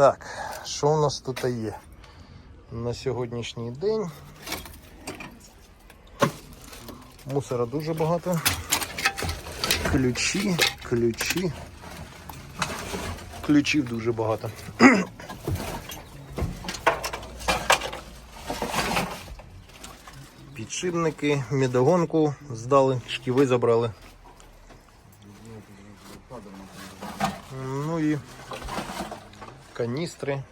Так, що у нас тут є? На сьогоднішній день мусора дуже багато. Ключі, ключі. Ключів дуже багато. Підшипники, медогонку здали, шківи забрали. Ну і каністри,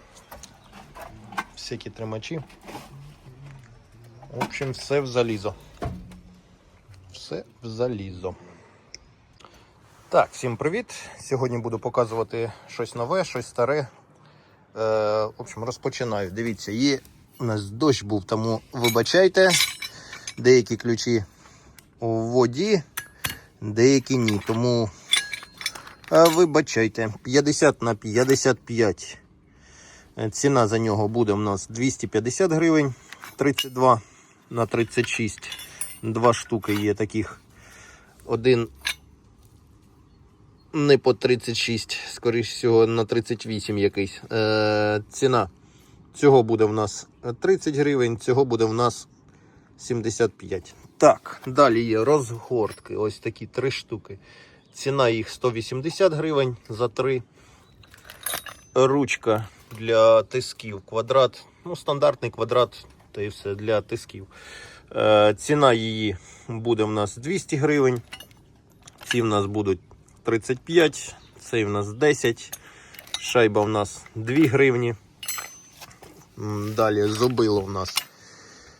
всякі тримачі. В общем, все в залізо. Все в залізо. Так, всім привіт! Сьогодні буду показувати щось нове, щось старе. Е, в общем, розпочинаю. Дивіться, є у нас дощ був, тому вибачайте. Деякі ключі у воді, деякі ні. Тому е, вибачайте, 50 на 55. Е, Ціна за нього буде у нас 250 гривень, 32 на 36. Два штуки є таких. Один не по 36, скоріш всього, на 38 якийсь. Е, ціна цього буде в нас 30 гривень, цього буде в нас 75. Так, далі є розгортки. Ось такі три штуки. Ціна їх 180 гривень за три. Ручка для тисків. Квадрат. Ну, стандартний квадрат, та і все для тисків. Е, ціна її буде в нас 200 гривень. Ці в нас будуть 35, цей в нас 10. Шайба в нас 2 гривні. Далі зубило в нас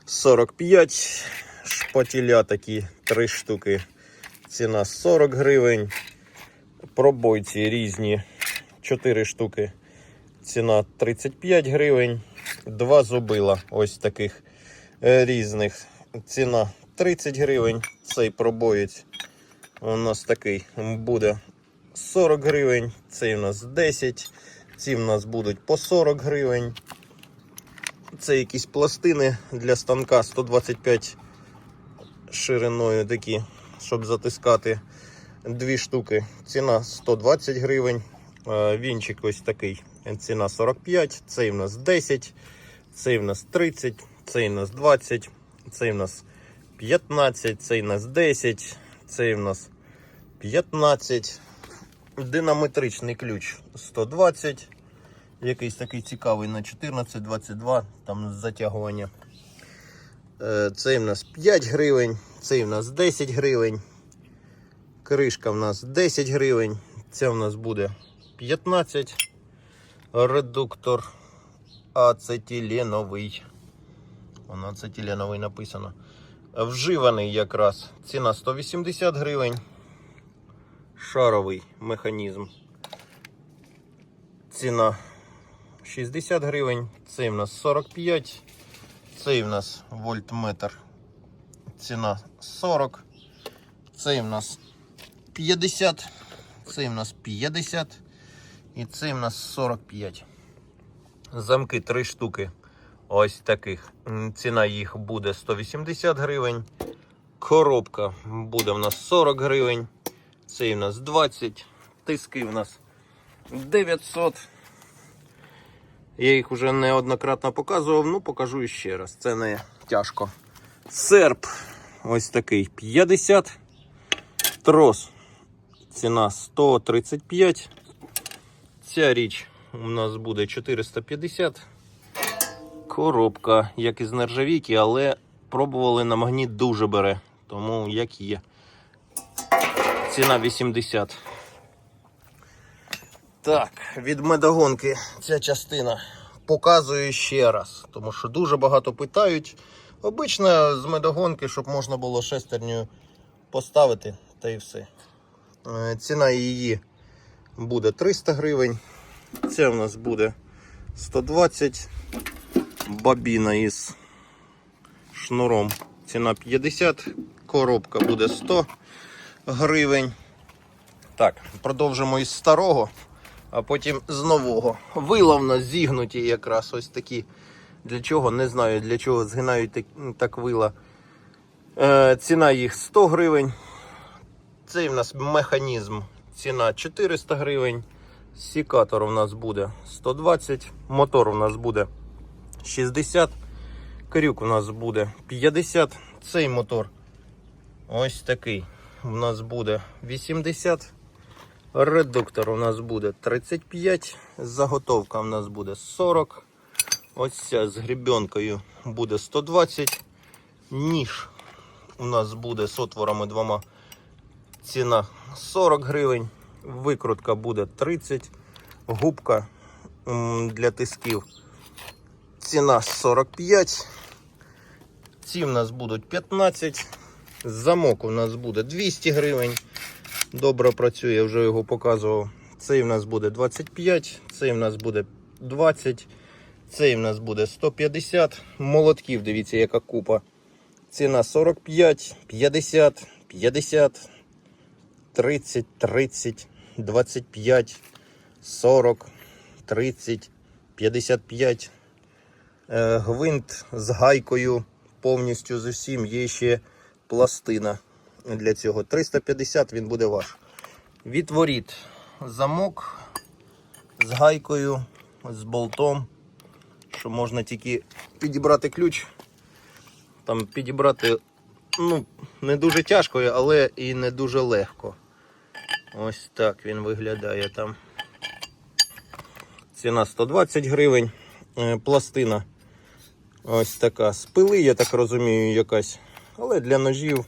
45. Шпатіля такі 3 штуки. Ціна 40 гривень. Пробойці різні 4 штуки. Ціна 35 гривень. Два зубила ось таких е, різних. Ціна 30 гривень. Цей пробоєць у нас такий буде 40 гривень. Цей у нас 10. Ці в нас будуть по 40 гривень. Це якісь пластини для станка 125 шириною такі, щоб затискати дві штуки. Ціна 120 гривень. Е, Вінчик ось такий. Ціна 45, цей в нас 10, цей в нас 30, цей в нас 20, цей в нас 15, цей в нас 10, цей в нас 15. Динаметричний ключ 120. Якийсь такий цікавий на 14, 22, там затягування. Е, Цей в нас 5 гривень, цей в нас 10 гривень. Кришка в нас 10 гривень. Це в нас буде 15. Редуктор ацетиленовий. Воно ацетиленовий написано. Вживаний якраз. Ціна 180 гривень. Шаровий механізм. Ціна 60 гривень. Цей в нас 45. Цей в нас вольтметр. Ціна 40. Цей в нас 50. Цей в нас 50. І цей в нас 45. Замки 3 штуки. Ось таких. Ціна їх буде 180 гривень. Коробка буде в нас 40 гривень. Цей в нас 20. Тиски в нас 900. Я їх вже неоднократно показував, ну покажу ще раз. Це не тяжко. Серп ось такий 50. Трос. Ціна 135. Ця річ у нас буде 450. Коробка, як із нержавійки, але пробували на магніт дуже бере. Тому як є. Ціна 80. Так, від медогонки ця частина показую ще раз, тому що дуже багато питають. Обично з медогонки, щоб можна було шестерню поставити, та й все. Е, Ціна її буде 300 гривень. Це в нас буде 120 бабіна із шнуром. Ціна 50, коробка буде 100 гривень. Так, продовжимо із старого, а потім з нового. Вила зігнуті якраз ось такі. Для чого? Не знаю для чого згинають так, так вила. Е, ціна їх 100 гривень. Цей в нас механізм. Ціна 400 гривень. Сікатор у нас буде 120, мотор у нас буде 60, крюк у нас буде 50. Цей мотор ось такий у нас буде 80. Редуктор у нас буде 35, заготовка у нас буде 40. Ось ця з грібенкою буде 120. Ніж у нас буде з отворами двома. Ціна 40 гривень. Викрутка буде 30. Губка для тисків. Ціна 45. Ці в нас будуть 15. Замок у нас буде 200 гривень. Добре працює, я вже його показував. Цей в нас буде 25, цей в нас буде 20, цей в нас буде 150. Молотків, дивіться, яка купа. Ціна 45, 50, 50, 30, 30, 25, 40, 30, 55. Е, Гвинт з гайкою повністю з усім. Є ще пластина для цього. 350 він буде ваш. Відворіт замок з гайкою, з болтом, що можна тільки підібрати ключ. Там підібрати ну, не дуже тяжко, але і не дуже легко. Ось так він виглядає там. Ціна 120 гривень. Е, Пластина ось така. З пили, я так розумію, якась. Але для ножів,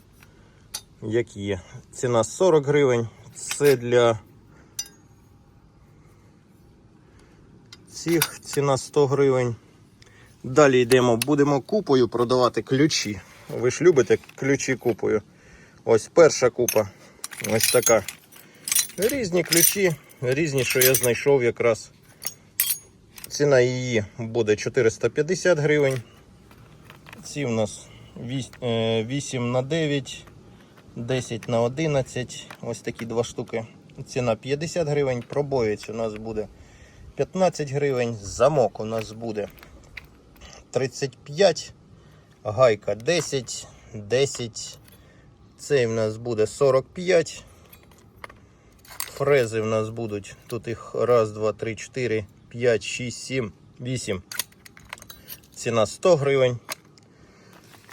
як є. Ціна 40 гривень. Це для цих ціна 100 гривень. Далі йдемо, будемо купою продавати ключі. Ви ж любите ключі купою. Ось перша купа. Ось така. Різні ключі, різні, що я знайшов якраз. Ціна її буде 450 гривень. Ці в нас 8 на 9, 10 на 11. Ось такі два штуки. Ціна 50 гривень. Пробоєць у нас буде 15 гривень. Замок у нас буде 35. Гайка 10, 10. Цей в нас буде 45. Фрези в нас будуть. Тут їх раз, два, три, чотири, п'ять, шість, сім, вісім. Ціна 100 гривень.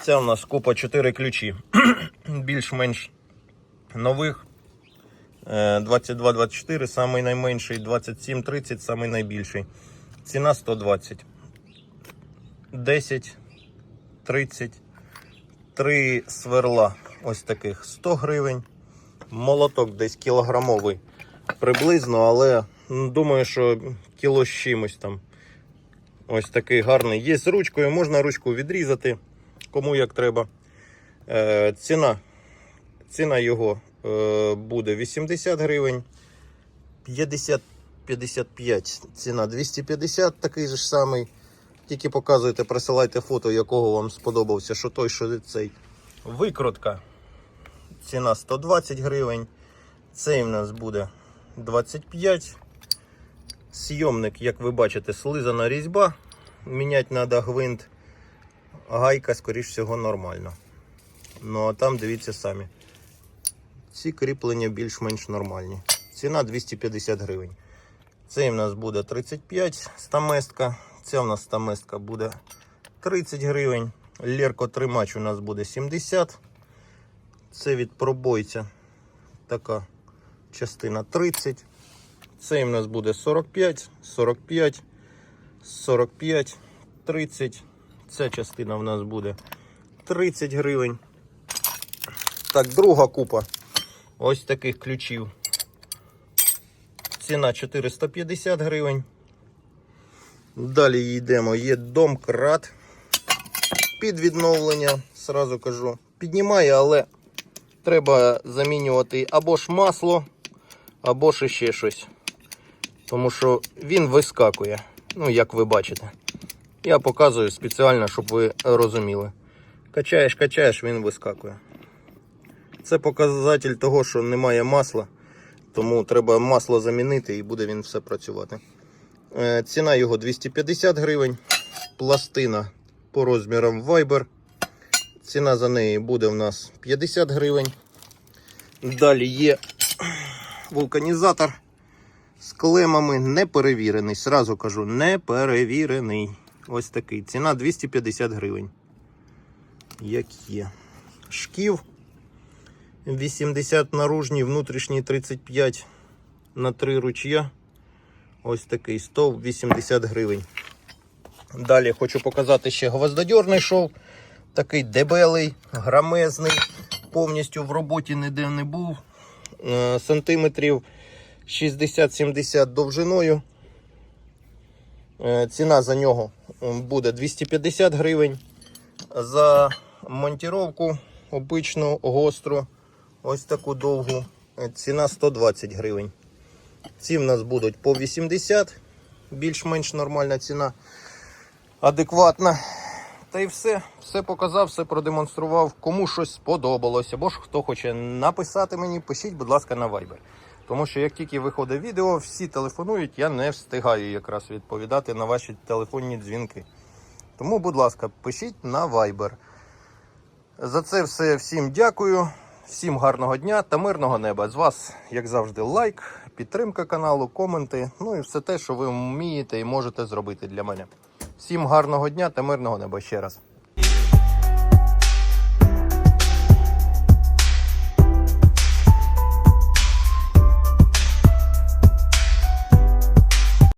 Ця у нас купа 4 ключі. Більш-менш нових. Е, 22-24, самий найменший, 27-30, самий найбільший. Ціна 120. 10, 30, 3 сверла ось таких 100 гривень. Молоток десь кілограмовий приблизно, але думаю, що кіло з чимось там. Ось такий гарний. Є з ручкою, можна ручку відрізати, кому як треба. Е, ціна, ціна його е, буде 80 гривень. 50-55 ціна 250, такий же ж самий. Тільки показуйте, присилайте фото, якого вам сподобався, що той, що цей. Викрутка. Ціна 120 гривень. Цей в нас буде 25. Сйомник, як ви бачите, слизана різьба. Міняти треба гвинт. Гайка, скоріш всього, нормально. Ну а там дивіться самі. Ці кріплення більш-менш нормальні. Ціна 250 гривень. Цей в нас буде 35 стаместка. Ця в нас стаместка буде 30 гривень. Лерко тримач у нас буде 70. Це від пробойця. Така частина 30. Цей в нас буде 45, 45, 45, 30. Ця частина в нас буде 30 гривень. Так, друга купа ось таких ключів. Ціна 450 гривень. Далі йдемо. Є домкрат під відновлення, сразу кажу. Піднімає, але треба замінювати або ж масло, або ж ще щось. Тому що він вискакує. Ну, як ви бачите. Я показую спеціально, щоб ви розуміли. Качаєш, качаєш, він вискакує. Це показатель того, що немає масла. Тому треба масло замінити і буде він все працювати. Е, Ціна його 250 гривень. Пластина по розмірам Viber. Ціна за неї буде в нас 50 гривень. Далі є вулканізатор З клемами не перевірений. Сразу кажу, не перевірений. Ось такий. Ціна 250 гривень. Як є. Шків 80 наружній, внутрішній 35 на 3 ручя. Ось такий 180 гривень. Далі хочу показати ще гвоздодьорний шов. Такий дебелий, грамезний, повністю в роботі ніде не був. Е, Сантиметрів 60-70 довжиною. Е, Ціна за нього буде 250 гривень. За монтіровку обичну гостру, ось таку довгу. е, Ціна 120 гривень. Ці в нас будуть по 80, більш-менш нормальна ціна, адекватна. Та й все, все показав, все продемонстрував. Кому щось сподобалося, або ж хто хоче написати мені, пишіть, будь ласка, на Viber. Тому що як тільки виходить відео, всі телефонують, я не встигаю якраз відповідати на ваші телефонні дзвінки. Тому, будь ласка, пишіть на Viber. За це все всім дякую. Всім гарного дня та мирного неба. З вас, як завжди, лайк, підтримка каналу, коменти. Ну і все те, що ви вмієте і можете зробити для мене. Всім гарного дня та мирного неба ще раз.